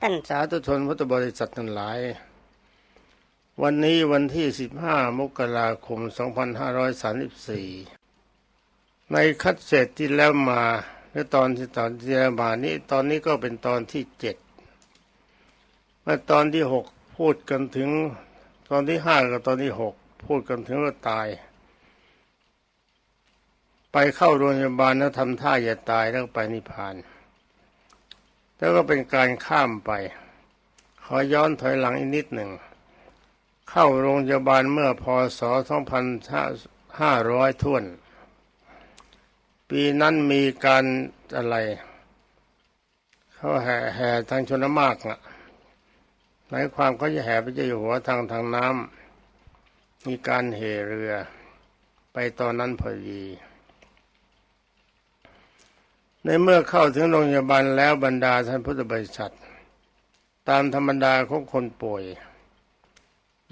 ท่านสาธุชนพุทธบริษัททั้งหลาย วันนี้วันที่ 15 มกราคม 2534 ในคัดเศษที่แล้วมาและตอนที่ตอนที่แล้วมานี้ตอนนี้ก็เป็นตอนที่เจ็ดเมื่อตอนที่หกพูดกันถึงตอนที่ห้ากับตอนที่หกพูดกันถึงว่าตาย ไปเข้าโรงพยาบาลแล้วทำท่าอย่าตายแล้วไปนิพพาน แล้วก็เป็นการข้ามไป ขอย้อนถอยหลังอีกนิดหนึ่ง เข้าโรงพยาบาลเมื่อพศ 2500ท่วน ปีนั้นมีการอะไร เขาแห่แห่ทางชนมากอะหมายความเขาจะแห่พระเจ้าอยู่หัวทางทางน้ำมีการเหเรือ ไปตอนนั้นพอดี ในเมื่อเข้าถึงโรงพยาบาลแล้วบรรดาท่านพุทธบริษัท ตามธรรมดาของคนป่วย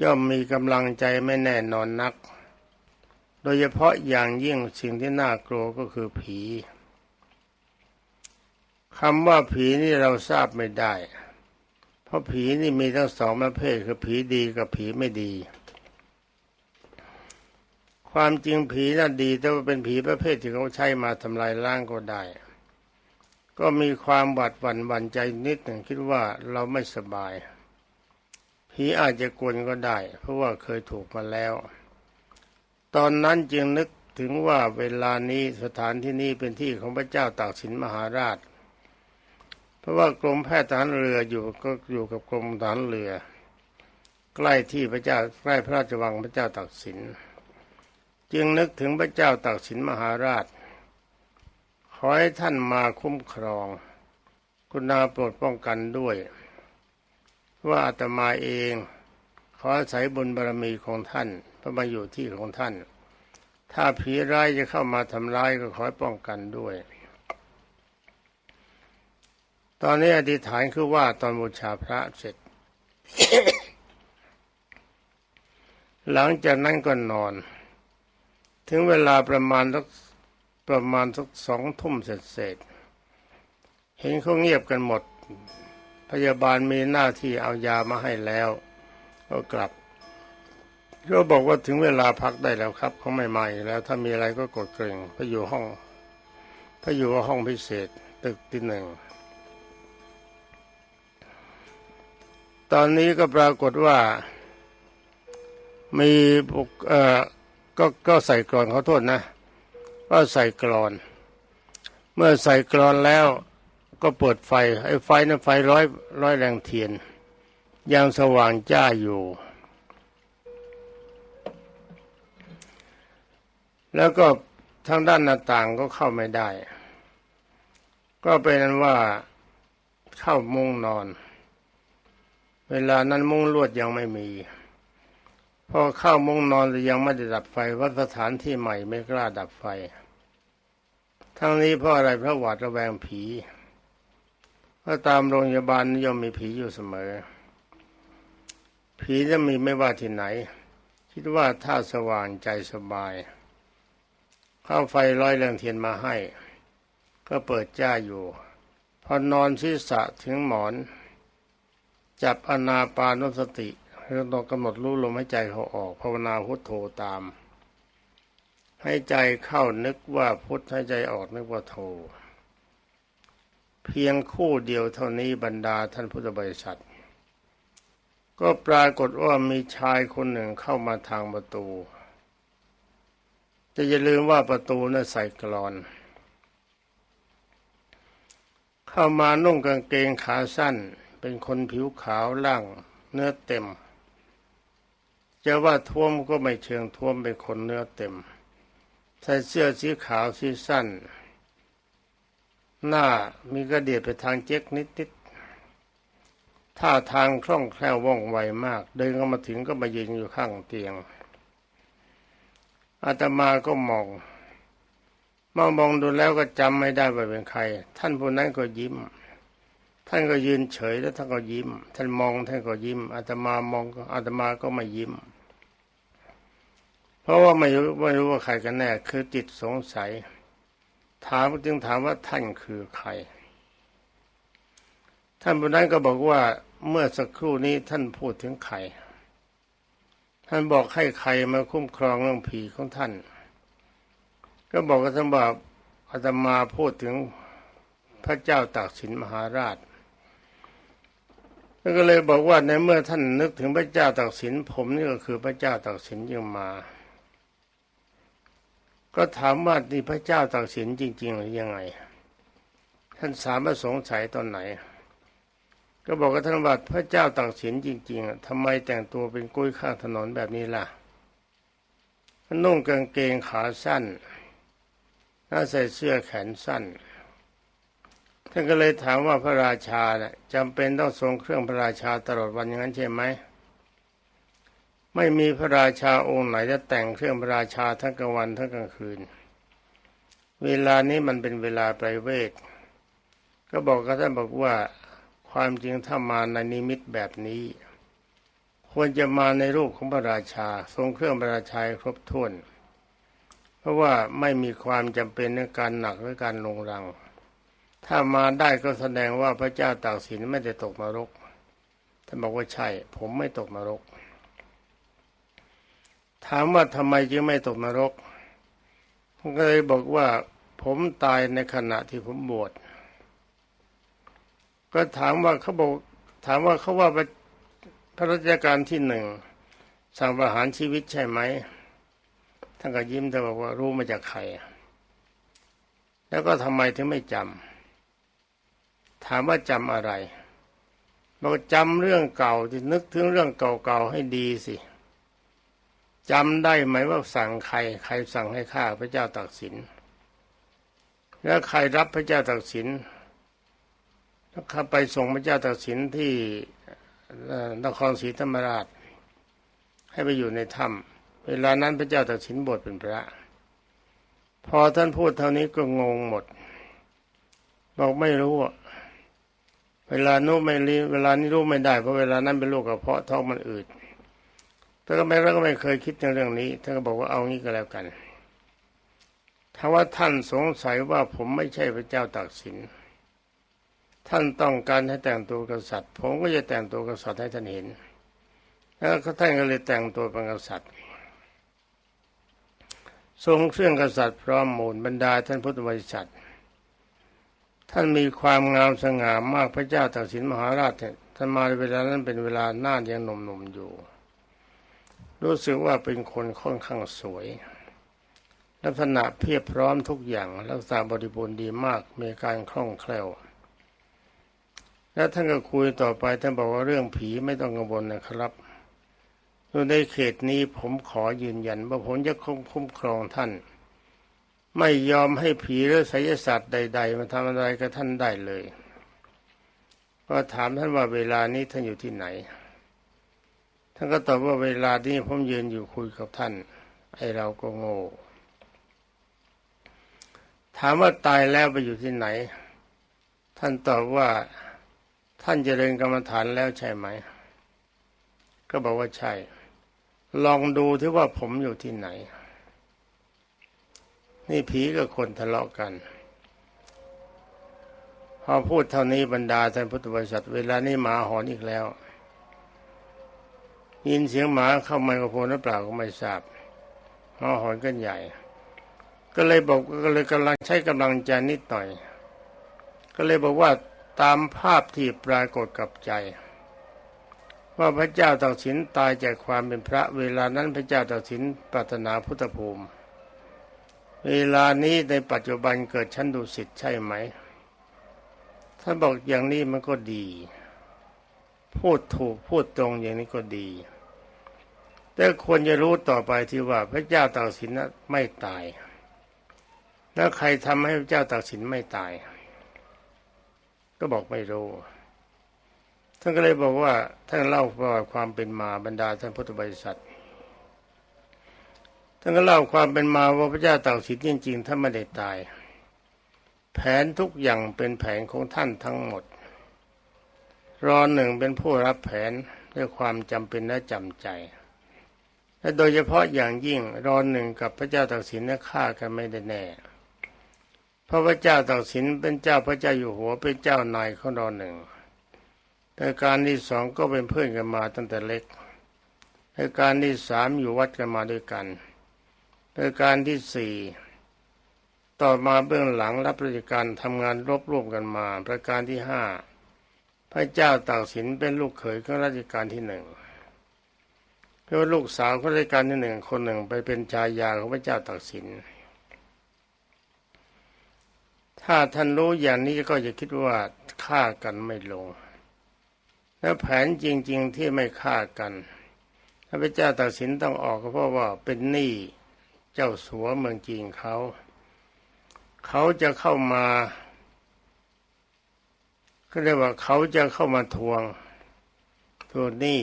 ย่อมมีกำลังใจไม่แน่นอนนัก โดยเฉพาะอย่างยิ่งสิ่งที่น่ากลัวก็คือผีคำว่าผีนี่เราทราบไม่ได้ เพราะผีนี่มีทั้งสองประเภทคือผีดีกับผีไม่ดี ความจริงผีน่ะดีแต่ว่าเป็นผีประเภทที่เขาใช้มาทำลายร่างก็ได้ ก็มีความหวาดหวั่นหวั่นใจนิดหนึ่งคิดว่าเราไม่สบายผีอาจจะกวนก็ได้ เพราะว่าเคยถูกมาแล้ว ตอนนั้นจึงนึกถึงว่าเวลานี้สถานที่นี้เป็นที่ของพระเจ้าตากสินมหาราช เพราะว่ากรมแพทย์ทหารเรืออยู่ก็อยู่กับกรมทหารเรือ ใกล้ที่พระเจ้าใกล้พระราชวังพระเจ้าตากสิน จึงนึกถึงพระเจ้าตากสินมหาราช อให้ท่านมาคุ้มครอง คุณาโปรดป้องกันด้วย ว่าอาตมาเอง ขออาศัยบุญบารมีของท่านเพราะมาอยู่ที่ของท่าน ถ้าผีร้ายจะเข้ามาทำร้ายก็ขอให้ป้องกันด้วย ตอนนี้อธิษฐานคือว่าตอนบูชาพระเสร็จ หลังจากนั้นก็นอน ถึงเวลาประมาณสัก ประมาณสักสองทุ่มเสร็จเสร็จเห็นเขาเงียบกันหมด พยาบาลมีหน้าที่เอายามาให้แล้ว ก็กลับก็บอกว่าถึงเวลาพักได้แล้วครับเขาไม่มาอีกแล้ว ถ้ามีอะไรก็กดเกรงพระอยู่ห้องพระอยู่ห้องพิเศษตึกที่หนึ่งตอนนี้ก็ปรากฏว่ามีเอ่อก็ก็ใส่กรอนขอโทษนะ ก็ใส่กรอน เมื่อใส่กรอนแล้วก็เปิดไฟไอ้ไฟนั้นไฟร้อยร้อยแรงเทียนยังสว่างจ้าอยู่ แล้วก็ทางด้านหน้าต่างก็เข้าไม่ได้ ก็เป็นนั้นว่าเข้ามุ้งนอน เวลานั้นมุ้งลวดยังไม่มี พอเข้ามุ้งนอนแต่ยังไม่ได้ดับไฟวัดสถานที่ใหม่ไม่กล้าดับไฟ ทั้งนี้เพราะอะไรเพราะหวาดระแวงผีเพราะตามโรงพยาบาลย่อมมีผีอยู่เสมอ ผีจะมีไม่ว่าที่ไหน คิดว่าถ้าสว่างใจสบาย ข้าไฟร้อยแรงเทียนมาให้ ก็เปิดจ้าอยู่ พอนอนศีรษะถึงหมอน จับอนาปานุสติคือต้องกำหนดรู้ลมหายใจเขาออกภาวนาพุทโธตาม ให้ใจเข้านึกว่าพุทให้ใจออกนึกว่าโธเพียงคู่เดียวเท่านี้บรรดาท่านพุทธบริษัท ก็ปรากฏว่ามีชายคนหนึ่งเข้ามาทางประตู จะอย่าลืมว่าประตูนั้นใส่กรอน เข้ามานุ่งกางเกงขาสั้น เป็นคนผิวขาวล่างเนื้อเต็ม จะว่าท้วมก็ไม่เชิงท้วมเป็นคนเนื้อเต็ม ใส่เสื้อสีขาวสีสั้น หน้ามีกระเดียดไปทางเจ๊กนิดๆท่าทางคล่องแคล่วว่องไวมาก เดินเข้ามาถึงก็มายืนอยู่ข้างเตียงอาตมาก็มองมองมองดูแล้วก็จำไม่ได้ว่าเป็นใคร ท่านผู้นั้นก็ยิ้ม ท่านก็ยืนเฉยแล้วท่านก็ยิ้ม ท่านมองท่านก็ยิ้มอาตมามองอาตมาก็ไม่ยิ้ม เพราะว่าไม่รู้ไม่รู้ว่าใครกันแน่ คือจิตสงสัย ถามจึงถามว่าท่านคือใคร ท่านผู้นั้นก็บอกว่าเมื่อสักครู่นี้ท่านพูดถึงใคร ท่านบอกให้ใครมาคุ้มครองเรื่องผีของท่าน ก็บอกกับท่านว่าอาตมาพูดถึงพระเจ้าตากสินมหาราชแล้วก็เลยบอกว่าในเมื่อท่านนึกถึงพระเจ้าตากสินผมนี่ก็คือพระเจ้าตากสินยังมา ก็ถามว่านี่พระเจ้าตากสินจริง ๆ หรือยังไง ท่านสามารถสงสัยตอนไหน ก็บอกกับท่านว่าพระเจ้าตากสินจริงๆอะทำไมแต่งตัวเป็นกุ้ยข้างถนนแบบนี้ล่ะนุ่งกางเกงขาสั้นน่าใส่เสื้อแขนสั้น ท่านก็เลยถามว่าพระราชาน่ะจำเป็นต้องทรงเครื่องพระราชาตลอดวันอย่างนั้นใช่ไหม ไม่มีพระราชาองค์ไหนจะแต่งเครื่องพระราชาทั้งกลางวันทั้งกลางคืน เวลานี้มันเป็นเวลาไพรเวทก็บอกกับท่านบอกว่าความจริงถ้ามาในนิมิตแบบนี้ ควรจะมาในรูปของพระราชา ทรงเครื่องพระราชาครบถ้วน เพราะว่าไม่มีความจำเป็นในการหนักหรือการลงรัง ถ้ามาได้ก็แสดงว่าพระเจ้าตากสินไม่ได้ตกนรกท่านบอกว่าใช่ ผมไม่ตกนรก ถามว่าทำไมจึงไม่ตกนรกผมก็เลยบอกว่าผมตายในขณะที่ผมบวชก็ถามว่าเขาบอกถามว่าเขาว่าพระราชการที่หนึ่งสั่งประหารชีวิตใช่ไหมท่านก็ยิ้มแต่บอกว่ารู้มาจากใคร แล้วก็ทำไมถึงไม่จำถามว่าจำอะไรบอกจำเรื่องเก่าที่นึกถึงเรื่องเก่าๆให้ดีสิ จำได้ไหมว่าสั่งใคร ใครสั่งให้ฆ่าพระเจ้าตากสิน แล้วใครรับพระเจ้าตากสินแล้วข้าไปส่งพระเจ้าตากสินที่นครศรีธรรมราช ให้ไปอยู่ในถ้ำเวลานั้นพระเจ้าตากสินบวชเป็นพระ พอท่านพูดเท่านี้ก็งงหมด บอกไม่รู้อะเวลานู้ไม่รีเวลานี้รู้ไม่ได้เพราะเวลานั้นเป็นโรคกระเพาะท้องมันอืด ท่านก็ไม่แล้วก็ไม่เคยคิดในเรื่องนี้ท่านก็บอกว่าเอางี้ก็แล้วกัน ถ้าว่าท่านสงสัยว่าผมไม่ใช่พระเจ้าตากสิน ท่านต้องการให้แต่งตัวกษัตริย์ ผมก็จะแต่งตัวกษัตริย์ให้ท่านเห็น แล้วท่านก็เลยแต่งตัวเป็นกษัตริย์ ทรงเครื่องกษัตริย์พร้อมมูลบรรดาท่านพุทธบริษัทท่านมีความงามสง่ามากพระเจ้าตากสินมหาราชเนี่ยท่านมาในเวลานั้นเป็นเวลาหน้ายังหนุ่มๆอยู่ รู้สึกว่าเป็นคนค่อนข้างสวย ลักษณะเพียบพร้อมทุกอย่างรักษาบริบูรณ์ดีมากมีการคล่องแคล่ว แล้วท่านก็คุยต่อไปท่านบอกว่าเรื่องผีไม่ต้องกังวลนะครับในเขตนี้ผมขอยืนยันว่าผมจะคุ้มครองท่าน ไม่ยอมให้ผีหรือไสยศาสตร์ใด ๆ มาทำอะไรกับท่านได้เลย ก็ถามท่านว่าเวลานี้ท่านอยู่ที่ไหนานก็ตอบว่าเวลานี้ผมยืนอยู่คุยกับท่าน ไอเราก็โง่ ถามว่าตายแล้วไปอยู่ที่ไหน ท่านตอบว่าท่านเจริญกรรมฐานแล้วใช่ไหม ก็บอกว่าใช่ ลองดูที่ว่าผมอยู่ที่ไหน นี่ผีกับคนทะเลาะกัน พอพูดเท่านี้บรรดาท่านพุทธบริษัท เวลานี้หมาหอนอีกแล้ว ยินเสียงหมาเข้าไมโครโฟนหรือเปล่าก็ไม่ทราบหมาหอนกันใหญ่ ก็เลยบอกก็เลยกำลังใช้กำลังใจนิดหน่อย ก็เลยบอกว่าตามภาพที่ปรากฏกับใจ ว่าพระเจ้าตากสินตายจากความเป็นพระ เวลานั้นพระเจ้าตากสินปรารถนาพุทธภูมิ เวลานี้ในปัจจุบันเกิดชั้นดุสิตใช่ไหมท่านบอกอย่างนี้มันก็ดี พูดถูกพูดตรงอย่างนี้ก็ดี แต่ควรจะรู้ต่อไปที่ว่าพระเจ้าตากสินนั้นไม่ตาย แล้วใครทำให้พระเจ้าตากสินไม่ตาย ก็บอกไม่รู้ ท่านก็เลยบอกว่าท่านเล่าประวัติความเป็นมาบรรดาท่านพุทธบริษัท ท่านก็เล่าความเป็นมาว่าพระเจ้าตากสินจริงๆท่านไม่ได้ตาย แผนทุกอย่างเป็นแผนของท่านทั้งหมด รอหนึ่งเป็นผู้รับแผนด้วยความจำเป็นและจำใจ และโดยเฉพาะอย่างยิ่งรอนหนึ่งกับพระเจ้าตากสินนี่ยฆ่ากันไม่ได้แน่เพราะพระเจ้าตากสินเป็นเจ้าพระเจ้าอยู่หัวเป็นเจ้านายของรอนหนึ่งประการที่สองก็เป็นเพื่อนกันมาตั้งแต่เล็กประการที่สามอยู่วัดกันมาด้วยกันประการที่สี่ต่อมาเบื้องหลังรับราชการทำงานรบร่วมกันมา ประการที่ห้าพระเจ้าตากสินเป็นลูกเขยของราชการที่หนึ่ง เพราะว่าลูกสาวของราชการที่หนึ่งคนหนึ่งไปเป็นชายาของพระเจ้าตากสิน ถ้าท่านรู้อย่างนี้ก็จะคิดว่าฆ่ากันไม่ลง และแผนจริง ๆ ที่ไม่ฆ่ากันพระเจ้าตากสินต้องออกก็เพราะว่าเป็นหนี้เจ้าสัวเมืองจีนเขา เขาจะเข้ามาก็เรียกว่าเขาจะเข้ามาทวงทวงหนี้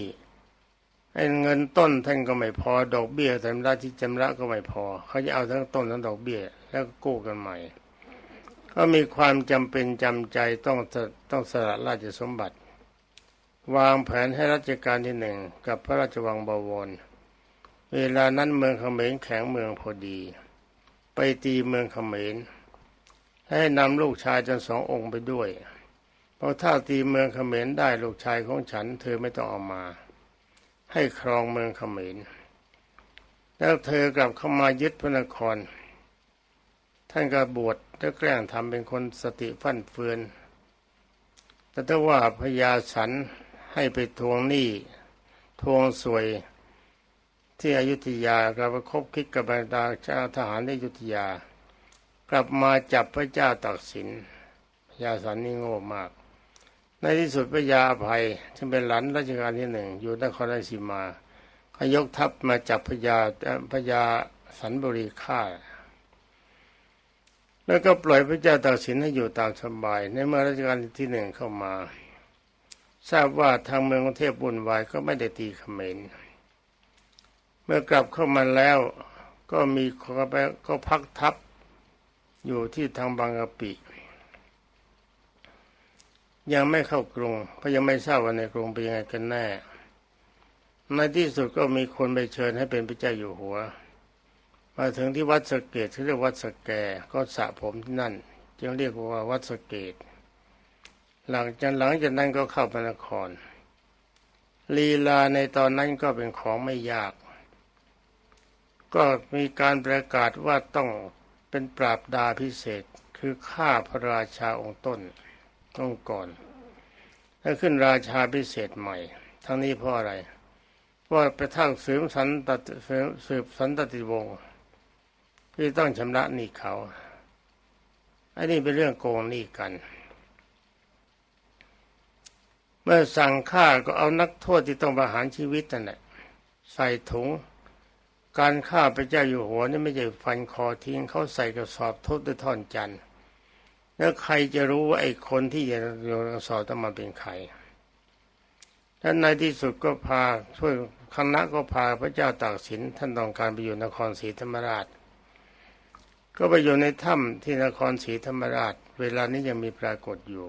ไอ้เงินต้นท่านก็ไม่พอ ดอกเบี้ยชำระที่ชำระก็ไม่พอ เขาจะเอาทั้งต้นทั้งดอกเบี้ย แล้วก็กู้กันใหม่ ก็มีความจำเป็นจำใจต้องต้องสละราชสมบัติ วางแผนให้รัชกาลที่หนึ่งกับพระราชวังบวร เวลานั้นเมืองเขมรแข็งเมืองพอดี ไปตีเมืองเขมร ให้นำลูกชายจนสององค์ไปด้วย เพราะถ้าตีเมืองเขมรได้ลูกชายของฉัน เธอไม่ต้องเอามา ให้ครองเมืองเขมร แล้วเธอกลับเข้ามายึดพระนคร ท่านก็บวชแล้วแกล้งทำเป็นคนสติฟั่นเฟือน แต่ถ้าว่าพญาสันให้ไปทวงหนี้ทวงสวยที่อยุธยากลับไปคบคิดกับบรรดาเจ้าทหารในอยุธยา กลับมาจับพระเจ้าตักสินพญาสันนี่โง่มาก ในที่สุดพระยาภัยที่เป็นหลานรัชกาลที่หนึ่งอยู่นครราชสีมาเขายกทัพมาจับพญาพญาสันบุรีฆ่า แล้วก็ปล่อยพระเจ้าตากสินให้อยู่ตามสบาย ในเมื่อรัชกาลที่หนึ่งเข้ามา ทราบว่าทางเมืองกรุงเทพบุญวายก็ไม่ได้ตีเขมรเมื่อกลับเข้ามาแล้วก็มีก็พักทัพอยู่ที่ทางบางกะปิ ยังไม่เข้ากรุงเพราะยังไม่ทราบว่าในกรุงเป็นยังไงกันแน่ ในที่สุดก็มีคนไปเชิญให้เป็นพระเจ้าอยู่หัว มาถึงที่วัดสเกดที่เรียกวัดสแกก็สระผมที่นั่น จึงเรียกว่าวัดสเกดหลังจากหลังจากนั้นก็เข้าพระนคร ลีลาในตอนนั้นก็เป็นของไม่ยาก ก็มีการประกาศว่าต้องเป็นปราบดาพิเศษคือฆ่าพระราชาองค์ต้น องก่อนแล้ขึ้นราชาพิเศษใหม่ ทั้งนี้เพราะอะไร เพราะไปทั้งสืบสันตสืบสันตติวงศ์ที่ต้องชำระหนี้เขาอันนี้เป็นเรื่องโกงหนี้กัน เมื่อสั่งฆ่าก็เอานักโทษที่ต้องประหารชีวิตนั่นแหละใส่ถุง การฆ่าพระเจ้าอยู่หัวนี่ไม่ใช่ฟันคอทิ้งเขาใส่กระสอบทุบด้วยท่อนจันทร์ แล้วใครจะรู้ว่าไอ้คนที่จะโยนสอต้องมาเป็นใครท่านในที่สุดก็พาช่วยคณะก็พาพระเจ้าตากสินท่านต้องการไปอยู่นครศรีธรรมราช ก็ไปอยู่ในถ้ำที่นครศรีธรรมราช เวลานี้ยังมีปรากฏอยู่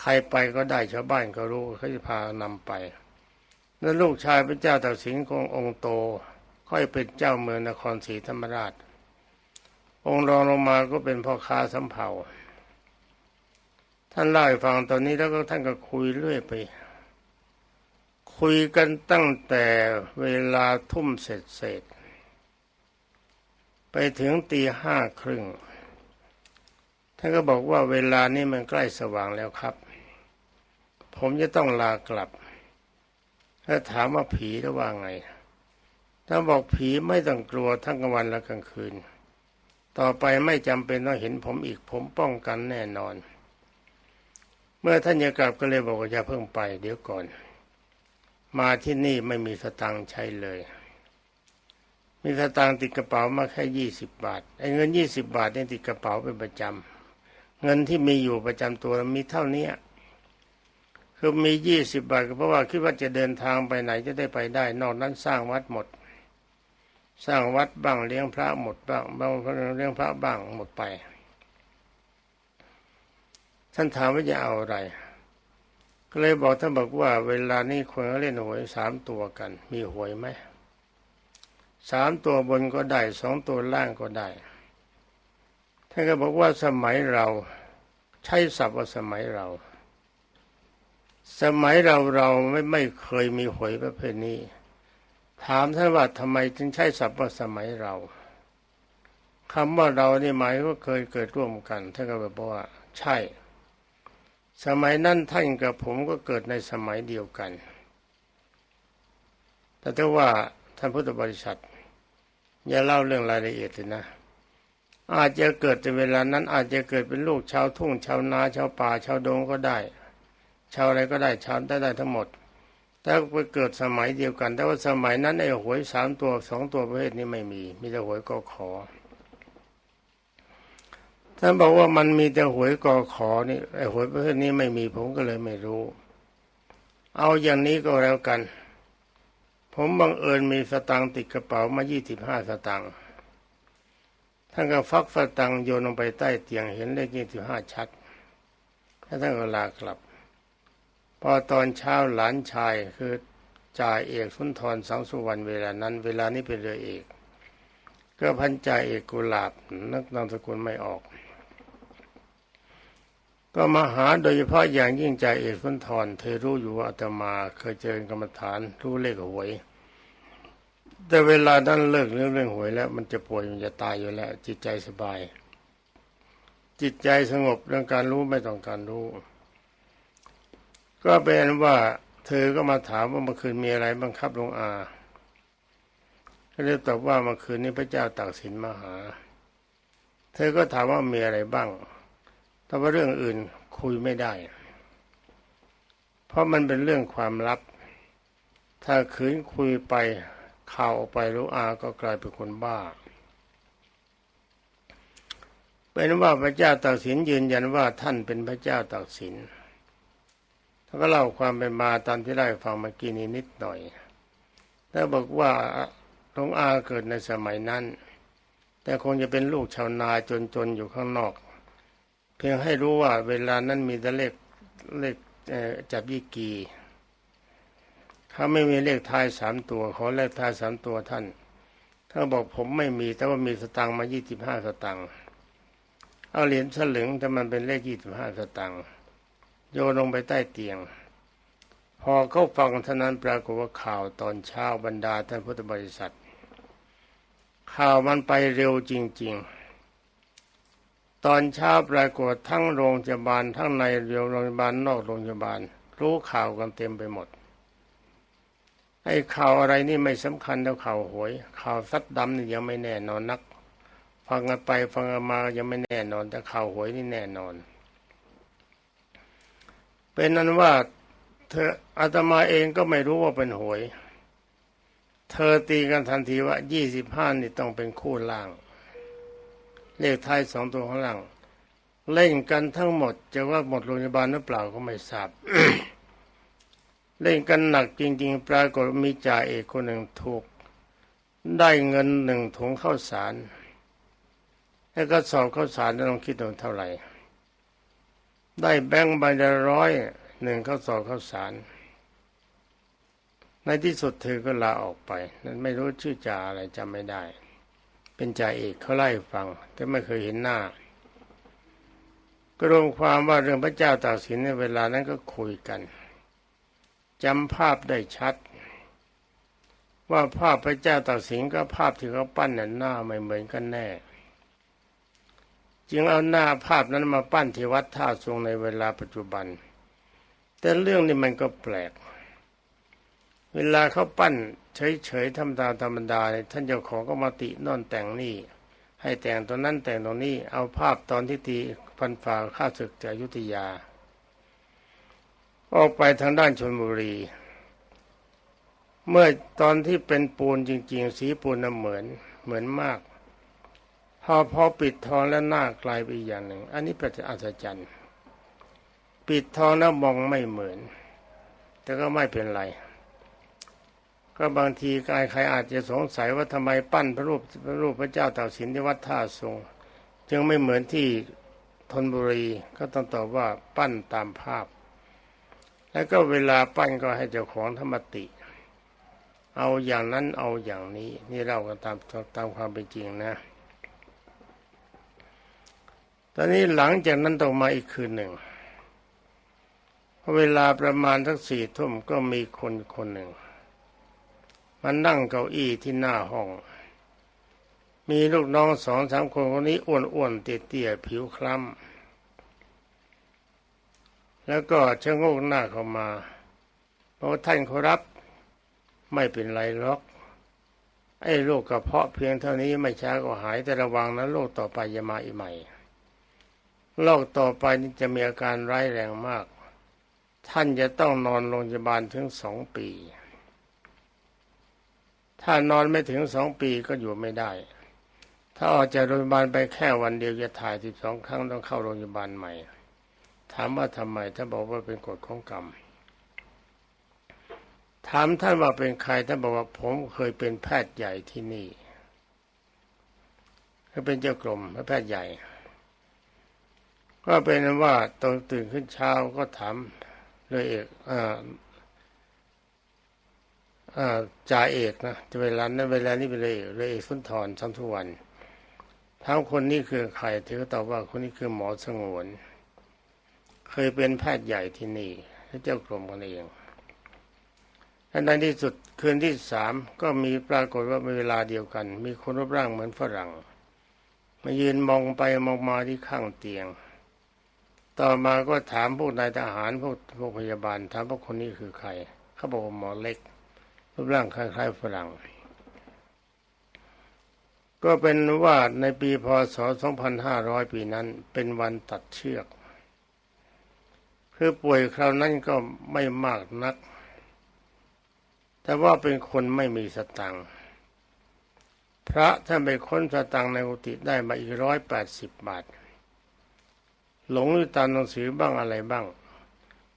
ใครไปก็ได้ชาวบ้านก็รู้เขาจะพานำไปแล้วลูกชายพระเจ้าตากสินขององค์โต ค่อยเป็นเจ้าเมืองนครศรีธรรมราช องค์รองลงมาก็เป็นพ่อค้าสำเภาท่านเล่าให้ฟังตอนนี้แล้วก็ท่านก็คุยเรื่อยไป คุยกันตั้งแต่เวลาทุ่มเสร็จเสร็จไปถึงตีห้าครึ่งท่านก็บอกว่าเวลานี้มันใกล้สว่างแล้วครับ ผมจะต้องลากลับถ้าถามว่าผีจะว่าไงถ้านบอกผีไม่ต้องกลัวทั้งกลางวันและกลางคืน ต่อไปไม่จำเป็นต้องเห็นผมอีกผมป้องกันแน่นอน เมื่อท่านจะกลับก็เลยบอกว่าอย่าเพิ่งไป เดี๋ยวก่อน มาที่นี่ไม่มีสตังค์ใช้เลย มีสตังค์ติดกระเป๋ามาแค่ยี่สิบบาทไอ้เงินยี่สิบบาทเนี่ยติดกระเป๋าเป็นประจำเงินที่มีอยู่ประจำตัวมีเท่านี้คือมียี่สิบบาทก็เพราะว่าคิดว่าจะเดินทางไปไหนจะได้ไปได้ นอกนั้นสร้างวัดหมด สร้างวัดบ้างเลี้ยงพระหมดบ้างบางเลี้ยงพระบ้างหมดไป ท่านถามว่าจะเอาอะไร ก็เลยบอกท่านบอกว่า เวลานี้คนเขาเล่นหวยสามตัวกัน มีหวยไหมสามตัวบนก็ได้สองตัวล่างก็ได้ท่านก็บอกว่าสมัยเราใช้ศัพท์ว่าสมัยเรา สมัยเราเราไม่ไม่เคยมีหวยประเภทนี้ ถามท่านว่าทำไมจึงใช้ศัพท์ว่าสมัยเราคำว่าเรานี่หมายว่าเคยเกิดร่วมกันท่านก็บอกว่า ใช่ สมัยนั้นท่านกับผมก็เกิดในสมัยเดียวกัน แต่ถ้าว่าท่านพุทธบริษัทอย่าเล่าเรื่องรายละเอียดเลยนะ อาจจะเกิดในเวลานั้น อาจจะเกิดเป็นลูกชาวทุ่งชาวนาชาวป่าชาวดงก็ได้ ชาวอะไรก็ได้ชาวได้ได้ทั้งหมด แต่ไปเกิดสมัยเดียวกัน แต่ว่าสมัยนั้นไอ้หวยสามตัวสองตัวประเภทนี้ไม่มี มีแต่หวยกอขอท่านบอกว่ามันมีแต่หวยกอขอนี่ไอ้หวยประเภทนี้ไม่มีผมก็เลยไม่รู้ เอาอย่างนี้ก็แล้วกัน ผมบังเอิญมีสตังติดกระเป๋ามายี่สิบห้าสตังค์ท่านก็ฟักสตังโยนลงไปใต้เตียงเห็นเลขยี่สิบห้าชัดแล้วท่านก็ลากลับ พอตอนเช้าหลานชายคือจ่าเอกสุนทรสังสุวรรณเวลานั้น เวลานี้เป็นเรือเอก ก็พันจ่าเอกกุหลาบนักนามสกุลไม่ออก ก็มาหาโดยเฉพาะอย่างยิ่งจ่าเอกสุนทรเธอรู้อยู่ว่าอาตมาเคยเจอกรรมฐานรู้เลขหวย แต่เวลานั้นเลิกเรื่องเรื่องหวยแล้วมันจะป่วยมันจะตายอยู่แล้ว จิตใจสบาย จิตใจสงบเรื่องการรู้ไม่ต้องการรู้ ก็เป็นว่าเธอก็มาถามว่าเมื่อคืนมีอะไรบังคับลงอาก็เลยตอบว่าเมื่อคืนนี้พระเจ้าตากสินมาหา เธอก็ถามว่ามีอะไรบ้าง แต่ว่าเรื่องอื่นคุยไม่ได้ เพราะมันเป็นเรื่องความลับ ถ้าคืนคุยไปข่าวออกไปหลวงอาก็กลายเป็นคนบ้า เป็นว่าพระเจ้าตากสินยืนยันว่าท่านเป็นพระเจ้าตากสิน ท่านก็เล่าความเป็นมาตามที่ได้ฟังเมื่อกี้นี้นิดหน่อยแล้วบอกว่าหลวงอาเกิดในสมัยนั้น แต่คงจะเป็นลูกชาวนาจนๆอยู่ข้างนอก เพียงให้รู้ว่าเวลานั้นมีแต่เลขเลขจับยี่กีเขาไม่มีเลขท้ายสามตัวขอเลขท้ายสามตัวท่านถ้านบอกผมไม่มีแต่ว่ามีสตังค์มายี่สิบห้าสตังค์เอาเหรียญสลึงแต่มันเป็นเลขยี่สิบห้าสตังค์ โยนลงไปใต้เตียง พอเขาฟังเท่านั้นปรากฏว่าข่าวตอนเช้าบรรดาท่านพุทธบริษัท ข่าวมันไปเร็วจริง ๆ ตอนเช้าปรากฏทั้งโรงพยาบาลทั้งในโรงพยาบาลนอกโรงพยาบาล รู้ข่าวกันเต็มไปหมดไอ้ข่าวอะไรนี่ไม่สำคัญเท่าข่าวหวยข่าวซัดดำนี่ยังไม่แน่นอนนัก ฟังกันไปฟังกันมายังไม่แน่นอน แต่ข่าวหวยนี่แน่นอน เป็นนั้นว่าเธออาตมาเองก็ไม่รู้ว่าเป็นหวย เธอตีกันทันทีว่ายี่สิบห้านี่ต้องเป็นคู่ล่าง เลขท้ายสองตัวข้างล่าง เล่นกันทั้งหมด จะว่าหมดโรงพยาบาลหรือเปล่าก็ไม่ทราบเล่นกันหนักจริง ๆ ปรากฏมีจ่าเอกคนหนึ่งถูก ได้เงินหนึ่งถุงข้าวสาร แล้วก็สอบข้าวสารลองคิดดูเท่าไหร่ ได้แบงค์ใบละร้อยหนึ่งข้าวสอบข้าวสาร ในที่สุดเธอก็ลาออกไป นั้นไม่รู้ชื่อจ่าอะไรจำไม่ได้ เป็นจ่าเอกเขาไล่ฟัง แต่ไม่เคยเห็นหน้า ก็รวมความว่าเรื่องพระเจ้าตากสินในเวลานั้นก็คุยกันจำภาพได้ชัด ว่าภาพพระเจ้าตากสินกับภาพที่เขาปั้นน่ะหน้าไม่เหมือนกันแน่ จึงเอาหน้าภาพนั้นมาปั้นที่วัดท่าทรงในเวลาปัจจุบัน แต่เรื่องนี้มันก็แปลก เวลาเขาปั้นเฉยๆธรรมดาธรรมดานี่ท่านเจ้าของก็มาตินอนแต่งนี่ ให้แต่งตรงนั้นแต่งตรงนี้ เอาภาพตอนที่ตีพันฝ่าข้าศึกจากยุทธยา ออกไปทางด้านชนบุรี เมื่อตอนที่เป็นปูนจริง ๆ สีปูนน่ะเหมือนเหมือนมาก พอพอปิดทองแล้วหน้ากลายไปอีกอย่างหนึ่ง อันนี้เป็นอัศจรรย์ ปิดทองแล้วมองไม่เหมือน แต่ก็ไม่เป็นไร ก็บางทีกายใครอาจจะสงสัยว่าทำไมปั้นพระรูปพระรูปพระเจ้าตากสินที่วัดท่าทรง จึงไม่เหมือนที่ธนบุรีก็ต้องตอบว่าปั้นตามภาพ แล้วก็เวลาปั้นก็ให้เจ้าของธรรมติ เอาอย่างนั้นเอาอย่างนี้ นี่เรากันตามตามความเป็นจริงนะ ตอนนี้หลังจากนั้นต่อมาอีกคืนหนึ่งพเวลาประมาณทักสี่ทุ่มก็มีคนคนหนึ่งมานั่งเก้าอี้ที่หน้าห้อง มีลูกน้องสองสามคนคนนี้อ้วนๆเตี้ยๆผิวคล้ำแล้วก็ชะโงกหน้าเข้ามาบอกว่าท่านขอรับไม่เป็นไรหรอก ไอ้โรคกระเพาะเพียงเท่านี้ไม่ช้าก็หายแต่ระวังนะโรคต่อไปจะมาอีกใหม่ โรคต่อไปนี่จะมีอาการร้ายแรงมาก ท่านจะต้องนอนโรงพยาบาลถึงสองปี ถ้านอนไม่ถึงสองปีก็อยู่ไม่ได้ ถ้าออกจากโรงพยาบาลไปแค่วันเดียวจะถ่ายสิบสองครั้งต้องเข้าโรงพยาบาลใหม่ ถามว่าทำไมถ้าบอกว่าเป็นกฎของกรรมถามท่านว่าเป็นใครท่านบอกว่าผมเคยเป็นแพทย์ใหญ่ที่นี่เคยเป็นเจ้ากรมแพทย์ใหญ่ ก็เป็นว่าตอนตื่นขึ้นเช้าก็ถามเลยเอกอ่าอ่าจ่าเอกนะจะเวลานั้นเวลานี้เป็นเลยเอกเลยเอกสุนทรสัมทุวันถามคนนี้คือใครเธอก็ตอบว่าคนนี้คือหมอสงวน เคยเป็นแพทย์ใหญ่ที่นี่เจ้ากรมกันเองและในที่สุดคืนที่สามก็มีปรากฏว่าเวลาเดียวกัน มีคนรูปร่างเหมือนฝรั่ง มายืนมองไปมองมาที่ข้างเตียง ต่อมาก็ถามพวกนายทหารพวกพวกพยาบาลถามว่าคนนี้คือใคร เขาบอกว่าหมอเล็กรูปร่างคล้ายๆฝรั่ง ก็เป็นว่าในปีพศ 2500 ปีนั้น เป็นวันตัดเชือกคือป่วยคราวนั้นก็ไม่มากนัก แต่ว่าเป็นคนไม่มีสตังค์พระท่านไปค้นสตังค์ในกุฏิได้มาอีกร้อยแปดสิบบาท หลงอยู่ตามหนังสือบ้างอะไรบ้าง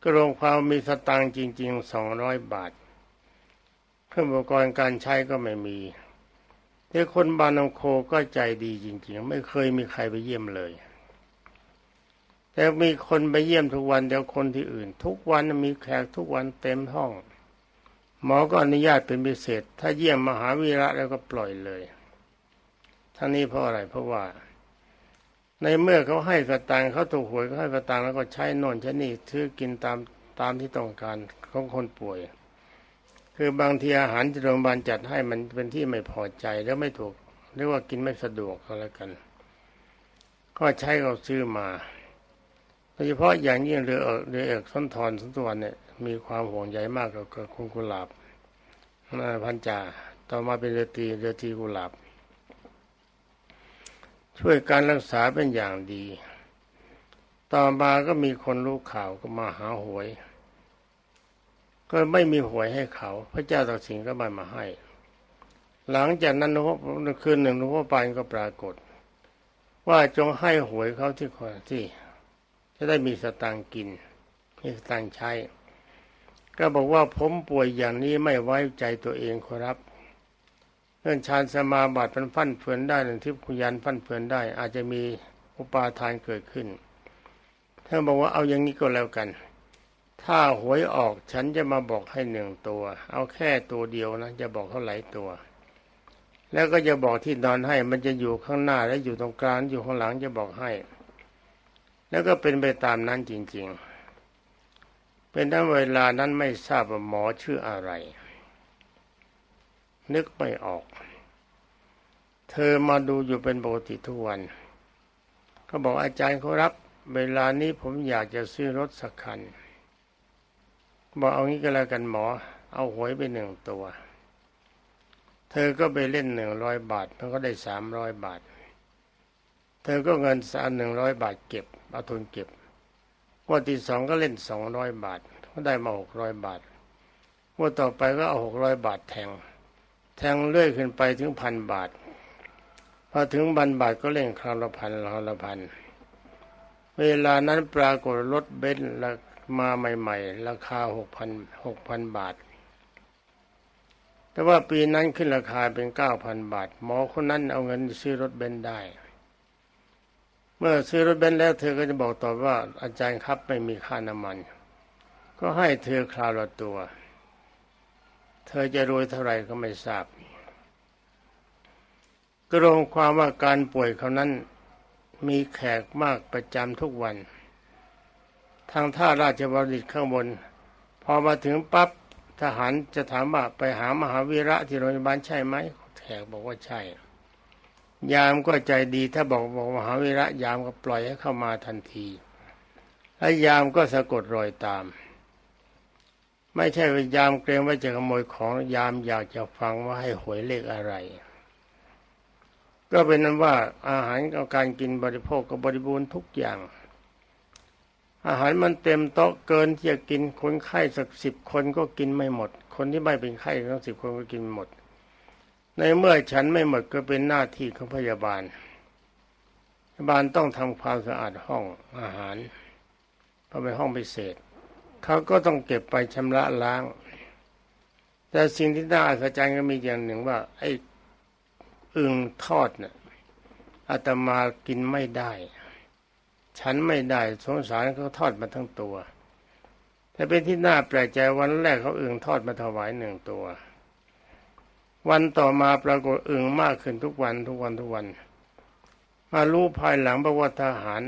ก็รวมความมีสตังค์จริงๆสองร้อยบาทเครื่องอุปกรณ์การใช้ก็ไม่มีแต่คนบานองโคก็ใจดีจริงๆ ไม่เคยมีใครไปเยี่ยมเลย แต่มีคนไปเยี่ยมทุกวันเดี๋ยวคนที่อื่น ทุกวันมีแขกทุกวันเต็มห้อง หมอก็อนุญาตเป็นพิเศษ ถ้าเยี่ยมมหาวีระแล้วก็ปล่อยเลยทั้งนี้เพราะอะไรเพราะว่า ในเมื่อเขาให้กระตังเขาถูกหวยเขาให้กระตังแล้วก็ใช้นอนใช้นี่ซื้อกินตามตามที่ต้องการของคนป่วย คือบางทีอาหารที่โรงพยาบาลจัดให้มันเป็นที่ไม่พอใจแล้วไม่ถูกเรียกว่ากินไม่สะดวกก็แล้วกัน ก็ใช้เขาซื้อมาโดยเฉพาะอย่างยิ่งเรือเอกเรือเอกส้นทอนสุนทรเนี่ยมีความห่วงใยมากกับคุณกุหลาบพันจ่าต่อมาเป็นเรือตีเรือตีกุหลาบ ช่วยการรักษาเป็นอย่างดี ต่อมาก็มีคนรู้ข่าวก็มาหาหวย ก็ไม่มีหวยให้เขา พระเจ้าตากสินก็ม่มาให้ หลังจากนั้นคืนหนึ่งหลวงพ่อปานก็ปรากฏ ว่าจงให้หวยเขาที่คนที่ จะได้มีสตางค์กินมีสตางค์ใช้ ก็บอกว่าผมป่วยอย่างนี้ไม่ไว้ใจตัวเองขอรับ เรื่องฌานสมาบัติมันฟั่นเฟือนได้หนึ่งทิพยานฟั่นเฟือนได้ อาจจะมีอุปาทานเกิดขึ้นท่านบอกว่าเอาอย่างนี้ก็แล้วกัน ถ้าหวยออกฉันจะมาบอกให้หนึ่งตัว เอาแค่ตัวเดียวนะจะบอกเท่าไหร่ตัว แล้วก็จะบอกที่นอนให้ มันจะอยู่ข้างหน้าและอยู่ตรงกลางอยู่ข้างหลังจะบอกให้ แล้วก็เป็นไปตามนั้นจริง ๆ เป็นตั้งเวลานั้นไม่ทราบว่าหมอชื่ออะไร นึกไม่ออก เธอมาดูอยู่เป็นปกติทุกวัน ก็บอกอาจารย์เขารับ เวลานี้ผมอยากจะซื้อรถสักคัน บอกเอางี้ก็แล้วกันหมอ เอาหวยไปหนึ่งตัว เธอก็ไปเล่นหนึ่งร้อยบาทมันก็ได้สามร้อยบาท เธอก็เงินสามหนึ่งร้อยบาทเก็บเอาทุนเก็บวันที่สองก็เล่นสองร้อยบาทก็ได้มาหกร้อยบาทวันต่อไปก็เอาหกร้อยบาทแทง แทงเรื่อยขึ้นไปถึงพันบาท พอถึงพันบาทก็เล่นคราวละพันคราวละพัน เวลานั้นปรากฏรถเบนซ์มาใหม่ ๆ ราคาหกพันหกพันบาท แต่ว่าปีนั้นขึ้นราคาเป็นเก้าพันบาท หมอคนนั้นเอาเงินซื้อรถเบนซ์ได้ เมื่อซื้อรถเบนซ์แล้วเธอก็จะบอกต่อว่าอาจารย์ครับไม่มีค่าน้ำมัน ก็ให้เธอคราวละตัว เธอจะรวยเท่าไหร่ก็ไม่ทราบก็รวมความว่าการป่วยเขานั้นมีแขกมากประจำทุกวัน ทางท่าราชบริตข้างบน พอมาถึงปั๊บทหารจะถามว่าไปหามหาวีระที่โรงพยาบาลใช่ไหมแขกบอกว่าใช่ ยามก็ใจดีถ้าบอกบอกมหาวีระยามก็ปล่อยให้เข้ามาทันทีและยามก็สะกดรอยตาม ไม่ใช่ว่ายามเกรงว่าจะขโมยของยามอยากจะฟังว่าให้หวยเลขอะไร ก็เป็นนั้นว่าอาหารกับการกินบริโภคก็บริบูรณ์ทุกอย่าง อาหารมันเต็มโต๊ะเกินที่จะกินคนไข้สักสิบคนก็กินไม่หมด คนที่ไม่เป็นไข้ทั้งสิบคนก็กินหมด ในเมื่อฉันไม่หมดก็เป็นหน้าที่ของพยาบาลพยาบาลต้องทำความสะอาดห้องอาหารเพราะเป็นห้องพิเศษ เขาก็ต้องเก็บไปชำระล้าง แต่สิ่งที่น่าอัศจรรย์ก็มีอย่างหนึ่งว่า ไอ้อึ่งทอดเนี่ยอาตมากินไม่ได้ ฉันไม่ได้สงสารเขาทอดมาทั้งตัว แต่เป็นที่น่าแปลกใจวันแรกเขาอึ่งทอดมาถวายหนึ่งตัว วันต่อมาปรากฏอึ่งมากขึ้นทุกวันทุกวันทุกวัน มารู้ภายหลังบอกว่าทหาร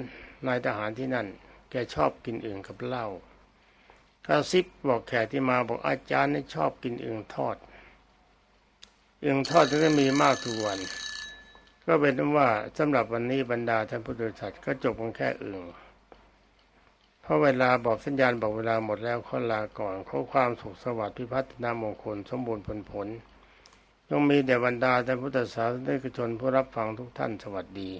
นายทหารที่นั่น แกชอบกินอึ่งกับเหล้า ระซิบบอกแขกที่มาบอกอาจารย์นี่ชอบกินอึ่งทอดอึ่งทอดจะได้มีมากทุกวัน ก็เป็นว่าสำหรับวันนี้บรรดาท่านพุทธบริษัทก็จบกันแค่อึ่งเพราะเวลาบอกสัญญาณบอกเวลาหมดแล้วขอลาก่อนขอความสุขสวัสดิ์พิพัฒนามงคลสมบูรณ์ผลผลจงมีแด่บรรดาท่านพุทธศาสนิกชนผู้รับฟังทุกท่านสวัสดี